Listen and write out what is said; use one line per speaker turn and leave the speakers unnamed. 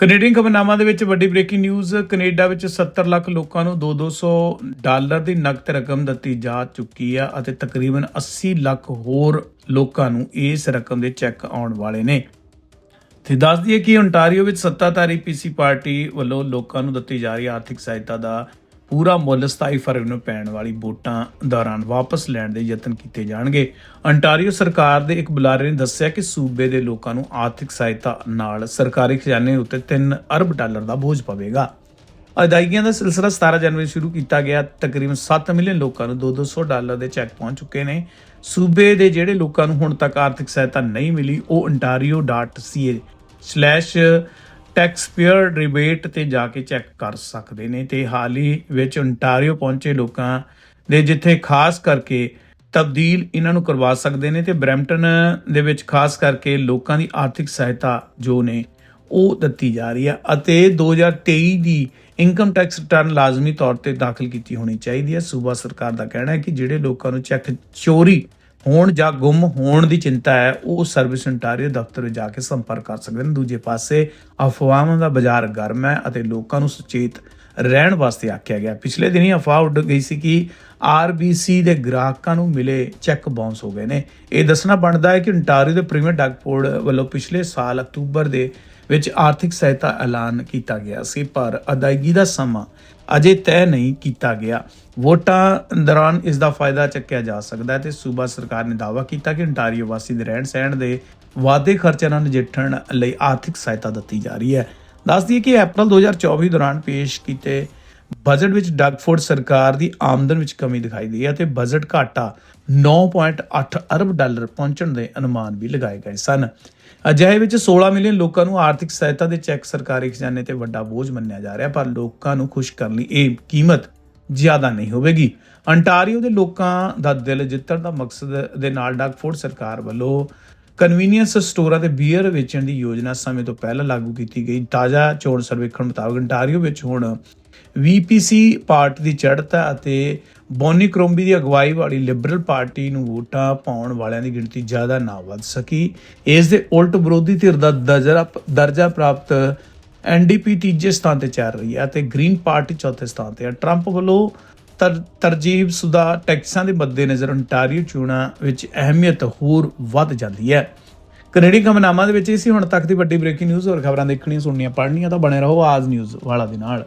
Canadian ਖਬਰਨਾਮਾ ਦੇ ਵਿੱਚ ਵੱਡੀ ਬ੍ਰੇਕਿੰਗ ਨਿਊਜ਼ ਕੈਨੇਡਾ ਵਿੱਚ 70 ਲੱਖ ਲੋਕਾਂ ਨੂੰ 2-200 ਡਾਲਰ ਦੀ ਨਕਦ ਰਕਮ ਦਿੱਤੀ ਜਾ ਚੁੱਕੀ ਆ ਅਤੇ ਤਕਰੀਬਨ 80 ਲੱਖ ਹੋਰ ਲੋਕਾਂ ਨੂੰ ਇਸ ਰਕਮ ਦੇ ਚੈੱਕ ਆਉਣ ਵਾਲੇ ਨੇ। ਤੇ ਦੱਸ ਦਈਏ ਕਿ ਓਨਟਾਰੀਓ ਵਿੱਚ ਸੱਤਾਧਾਰੀ ਪੀਸੀ ਪਾਰਟੀ ਵੱਲੋਂ ਲੋਕਾਂ ਨੂੰ ਦਿੱਤੀ ਜਾ ਰਹੀ ਆਰਥਿਕ ਸਹਾਇਤਾ ਦਾ ਪੂਰਾ ਮੁੱਲ 27 ਫਰਵਰੀ ਨੂੰ ਪੈਣ ਵਾਲੀ ਵੋਟਾਂ ਦੌਰਾਨ ਵਾਪਸ ਲੈਣ ਦੇ ਯਤਨ ਕੀਤੇ ਜਾਣਗੇ। ਅੰਟਾਰੀਓ ਸਰਕਾਰ ਦੇ ਇੱਕ ਬੁਲਾਰੇ ਨੇ ਦੱਸਿਆ ਕਿ ਸੂਬੇ ਦੇ ਲੋਕਾਂ ਨੂੰ ਆਰਥਿਕ ਸਹਾਇਤਾ ਨਾਲ ਸਰਕਾਰੀ ਖਜ਼ਾਨੇ ਉੱਤੇ 3 ਅਰਬ ਡਾਲਰ ਦਾ ਬੋਝ ਪਵੇਗਾ। ਅਦਾਇਗੀਆਂ ਦਾ ਸਿਲਸਿਲਾ 17 ਜਨਵਰੀ ਸ਼ੁਰੂ ਕੀਤਾ ਗਿਆ। ਤਕਰੀਬਨ 7 ਮਿਲੀਅਨ ਲੋਕਾਂ ਨੂੰ 2-200 ਡਾਲਰ ਦੇ ਚੈੱਕ ਪਹੁੰਚ ਚੁੱਕੇ ਨੇ। ਸੂਬੇ ਦੇ ਜਿਹੜੇ ਲੋਕਾਂ ਨੂੰ ਹੁਣ ਤੱਕ ਆਰਥਿਕ ਸਹਾਇਤਾ ਨਹੀਂ ਮਿਲੀ, ਉਹ ontario.ca/taxpayer rebate ਤੇ ਜਾ ਕੇ ਚੈੱਕ ਕਰ ਸਕਦੇ ਨੇ ਤੇ ਹਾਲ ਹੀ ਵਿੱਚ ਓਨਟਾਰੀਓ ਪਹੁੰਚੇ ਲੋਕਾਂ ਦੇ ਜਿੱਥੇ ਖਾਸ ਕਰਕੇ ਤਬਦੀਲ ਇਹਨਾਂ ਨੂੰ ਕਰਵਾ ਸਕਦੇ ਨੇ ਤੇ ਬਰੈਂਪਟਨ ਦੇ ਵਿੱਚ ਖਾਸ ਕਰਕੇ ਲੋਕਾਂ ਦੀ ਆਰਥਿਕ ਸਹਾਇਤਾ ਜੋ ਨੇ ਉਹ ਦਿੱਤੀ ਜਾ ਰਹੀ ਹੈ ਅਤੇ 2023 ਦੀ ਇਨਕਮ ਟੈਕਸ ਰਿਟਰਨ ਲਾਜ਼ਮੀ ਤੌਰ ਤੇ ਦਾਖਲ ਕੀਤੀ ਹੋਣੀ ਚਾਹੀਦੀ ਹੈ। ਸੂਬਾ ਸਰਕਾਰ ਦਾ ਕਹਿਣਾ ਹੈ ਕਿ ਜਿਹੜੇ ਲੋਕਾਂ ਨੂੰ ਚੈੱਕ ਚੋਰੀ ਹੋਣ ਜਾਂ ਗੁੰਮ ਹੋਣ ਦੀ ਚਿੰਤਾ ਹੈ, ਉਹ ਸਰਵਿਸ ontario ਦਫ਼ਤਰ ਵਿੱਚ ਜਾ ਕੇ ਸੰਪਰਕ ਕਰ ਸਕਦੇ ਨੇ। ਦੂਜੇ ਪਾਸੇ, ਅਫਵਾਹਾਂ ਦਾ ਬਾਜ਼ਾਰ ਗਰਮ ਹੈ ਅਤੇ ਲੋਕਾਂ ਨੂੰ ਸੁਚੇਤ ਰਹਿਣ ਵਾਸਤੇ ਆਖਿਆ ਗਿਆ। ਪਿਛਲੇ ਦਿਨੀ ਅਫਵਾਹ ਉੱਡ ਗਈ ਸੀ ਕਿ ਆਰਬੀਸੀ ਦੇ ਗ੍ਰਾਹਕਾਂ ਨੂੰ ਮਿਲੇ ਚੈੱਕ ਬਾਉਂਸ ਹੋ ਗਏ ਨੇ। ਇਹ ਦੱਸਣਾ ਬਣਦਾ ਹੈ ਕਿ ontario ਦੇ ਪ੍ਰੀਮੀਅਰ ਡਗਫੋਰਡ ਵੱਲੋਂ ਪਿਛਲੇ ਸਾਲ ਅਕਤੂਬਰ ਦੇ ਵਿੱਚ ਆਰਥਿਕ ਸਹਾਇਤਾ ਐਲਾਨ ਕੀਤਾ ਗਿਆ ਸੀ, ਪਰ ਅਦਾਇਗੀ ਦਾ ਸਮਾਂ ਅਜੇ ਤੈਅ ਨਹੀਂ ਕੀਤਾ ਗਿਆ। ਵੋਟਾਂ ਦੌਰਾਨ ਇਸ ਦਾ ਫਾਇਦਾ ਚੱਕਿਆ ਜਾ ਸਕਦਾ ਹੈ ਤੇ ਸੂਬਾ ਸਰਕਾਰ ਨੇ ਦਾਅਵਾ ਕੀਤਾ ਕਿ ontario ਵਾਸੀ ਦੇ ਰਹਿਣ ਸਹਿਣ ਦੇ ਵਾਧੇ ਖਰਚਿਆਂ ਨਾਲ ਨਜਿੱਠਣ ਲਈ ਆਰਥਿਕ ਸਹਾਇਤਾ ਦਿੱਤੀ ਜਾ ਰਹੀ ਹੈ। ਦੱਸ ਦਈਏ ਕਿ ਅਪ੍ਰੈਲ 2024 ਦੌਰਾਨ ਪੇਸ਼ ਕੀਤੇ ਬਜਟ ਵਿੱਚ ਡਗਫੋਰਡ ਸਰਕਾਰ ਦੀ ਆਮਦਨ ਵਿੱਚ ਕਮੀ ਦਿਖਾਈ ਦੀ ਹੈ ਤੇ ਬਜਟ ਘਾਟਾ 9.8 ਅਰਬ ਡਾਲਰ ਪਹੁੰਚਣ ਦੇ ਅਨੁਮਾਨ ਵੀ ਲਗਾਏ ਗਏ ਸਨ। ਅਜਿਹੇ ਵਿੱਚ 16 ਮਿਲੀਅਨ ਲੋਕਾਂ ਨੂੰ ਆਰਥਿਕ ਸਹਾਇਤਾ ਦੇ ਚੈੱਕ ਸਰਕਾਰੀ ਖਜ਼ਾਨੇ ਤੇ ਵੱਡਾ ਬੋਝ ਮੰਨਿਆ ਜਾ ਰਿਹਾ, ਪਰ ਲੋਕਾਂ ਨੂੰ ਖੁਸ਼ ਕਰਨ ਲਈ ਇਹ ਕੀਮਤ ਜ਼ਿਆਦਾ ਨਹੀਂ ਹੋਵੇਗੀ। ਅੰਟਾਰੀਓ ਦੇ ਲੋਕਾਂ ਦਾ ਦਿਲ ਜਿੱਤਣ ਦਾ ਮਕਸਦ ਦੇ ਨਾਲ ਡਗਫੋਰਡ ਸਰਕਾਰ ਵੱਲੋਂ ਕਨਵੀਨੀਅੰਸ ਸਟੋਰਾਂ ਤੇ ਬੀਅਰ ਵੇਚਣ ਦੀ ਯੋਜਨਾ ਸਮੇਂ ਤੋਂ ਪਹਿਲਾਂ ਲਾਗੂ ਕੀਤੀ ਗਈ। ਤਾਜ਼ਾ ਚੋਣ ਸਰਵੇਖਣ ਮੁਤਾਬਕ ਅੰਟਾਰੀਓ ਵਿੱਚ ਹੁਣ VPC ਪਾਰਟੀ ਦੀ ਚੜ੍ਹਤ ਹੈ ਅਤੇ ਬੋਨੀ ਕਰੋਂਬੀ ਦੀ ਅਗਵਾਈ ਵਾਲੀ ਲਿਬਰਲ ਪਾਰਟੀ ਨੂੰ ਵੋਟਾਂ ਪਾਉਣ ਵਾਲਿਆਂ ਦੀ ਗਿਣਤੀ ਜ਼ਿਆਦਾ ਨਾ ਵੱਧ ਸਕੀ। ਇਸ ਦੇ ਉਲਟ ਵਿਰੋਧੀ ਧਿਰ ਦਾ ਦਰਜਾ ਦਰਜਾ ਪ੍ਰਾਪਤ ਐਨਡੀਪੀ ਤੀਜੇ ਸਥਾਨ ਤੇ ਚੱਲ ਰਹੀ ਹੈ ਅਤੇ ਗ੍ਰੀਨ ਪਾਰਟੀ ਚੌਥੇ ਸਥਾਨ ਤੇ ਹੈ ਟਰੰਪ ਵੱਲੋਂ ਤਰਜੀਬ ਸੁਦਾ ਟੈਕਸਾਂ ਦੇ ਮੱਦੇਨਜ਼ਰ ਅੰਟਾਰੀਓ ਚੋਣਾਂ ਵਿੱਚ ਅਹਿਮੀਅਤ ਹੋਰ ਵੱਧ ਜਾਂਦੀ ਹੈ। ਕੈਨੇਡੀਅਨ ਖਬਰਨਾਮਾ ਦੇ ਵਿੱਚ ਇਹ ਸੀ ਹੁਣ ਤੱਕ ਦੀ ਵੱਡੀ ਬ੍ਰੇਕਿੰਗ ਨਿਊਜ਼ ਹੋਰ ਖਬਰਾਂ ਦੇਖਣੀਆਂ, ਸੁਣਨੀਆਂ, ਪੜ੍ਹਨੀਆਂ ਤਾਂ ਬਣੇ ਰਹੋ ਆਜ ਨਿਊਜ਼ ਵਾਲਾ ਦੇ ਨਾਲ।